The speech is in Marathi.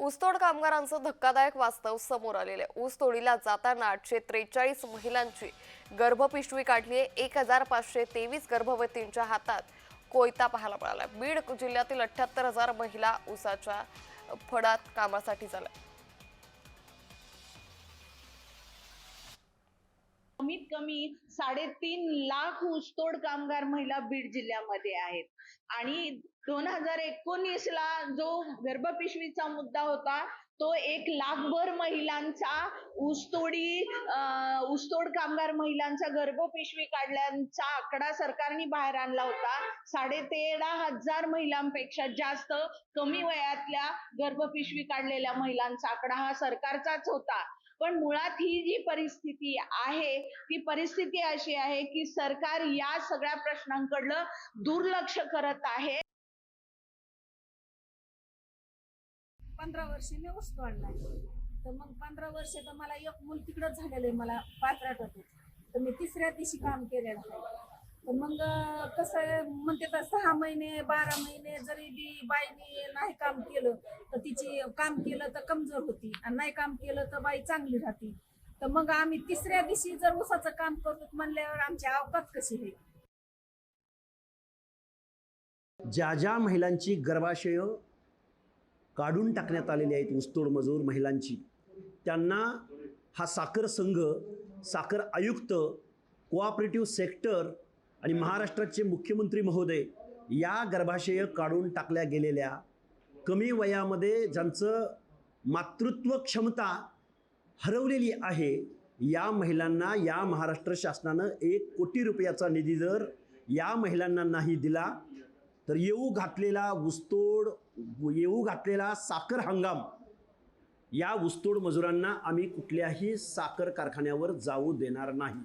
ऊसतोड कामगारांचं धक्कादायक वास्तव समोर आलेलं आहे. ऊस जाताना आठशे त्रेचाळीस महिलांची गर्भपिशवी काढली आहे. एक हजार पाचशे तेवीस गर्भवतींच्या हातात कोयता पाहायला मिळाला बीड जिल्ह्यातील अठ्ठ्याहत्तर हजार महिला ऊसाच्या फडात कामासाठी झाल्या. कमीत कमी साडेतीन लाख ऊसतोड कामगार महिला बीड जिल्ह्यामध्ये आहेत. आणि दोन हजार एकोणीस ला जो गर्भपिशवीचा मुद्दा होता तो एक लाखभर महिलांचा ऊसतोडी ऊसतोड कामगार महिलांचा गर्भपिशवी काढल्याचा आकडा सरकारने बाहेर आणला होता. साडे तेरा हजार महिलांपेक्षा जास्त कमी वयातल्या गर्भपिशवी काढलेल्या महिलांचा आकडा हा सरकारचाच होता. पण मुळात ही जी परिस्थिती आहे ती परिस्थिती अशी आहे की सरकार या सगळ्या प्रश्नांकडलं दुर्लक्ष करत आहे. पंधरा वर्षे मी ऊस तोडलाय. तर मग पंधरा वर्ष तर मला एक मूल तिकडंच झालेलं आहे मला पात्रात होते तर मी तिसऱ्या दिवशी काम केलेलं आहे. तर मग कसं म्हणते तर सहा महिने बारा महिने जरी बी बाईने नाही काम केलं तर तिची काम केलं तर कमजोर होती. आणि नाही काम केलं तर बाई चांगली राहते. तर मग आम्ही तिसऱ्या दिवशी जर ऊसाचं काम करतो म्हणल्यावर आमची अवकात कशी आहे? ज्या ज्या महिलांची गर्भाशय काढून टाकण्यात आलेली आहेत ऊसतोड मजूर महिलांची त्यांना हा साखर संघ साखर आयुक्त कोऑपरेटिव्ह सेक्टर आणि महाराष्ट्राचे मुख्यमंत्री महोदय या गर्भाशय काढून टाकल्या गेलेल्या कमी वयामध्ये ज्यांचं मातृत्व क्षमता हरवलेली आहे या महिलांना या महाराष्ट्र शासनानं एक कोटी रुपयाचा निधी जर या महिलांना नाही दिला तर येऊ घातलेला ऊसतोड येऊ घातलेला साखर हंगाम या ऊसतोड मजुरांना आम्ही कुठल्याही साखर कारखान्यावर जाऊ देणार नाही.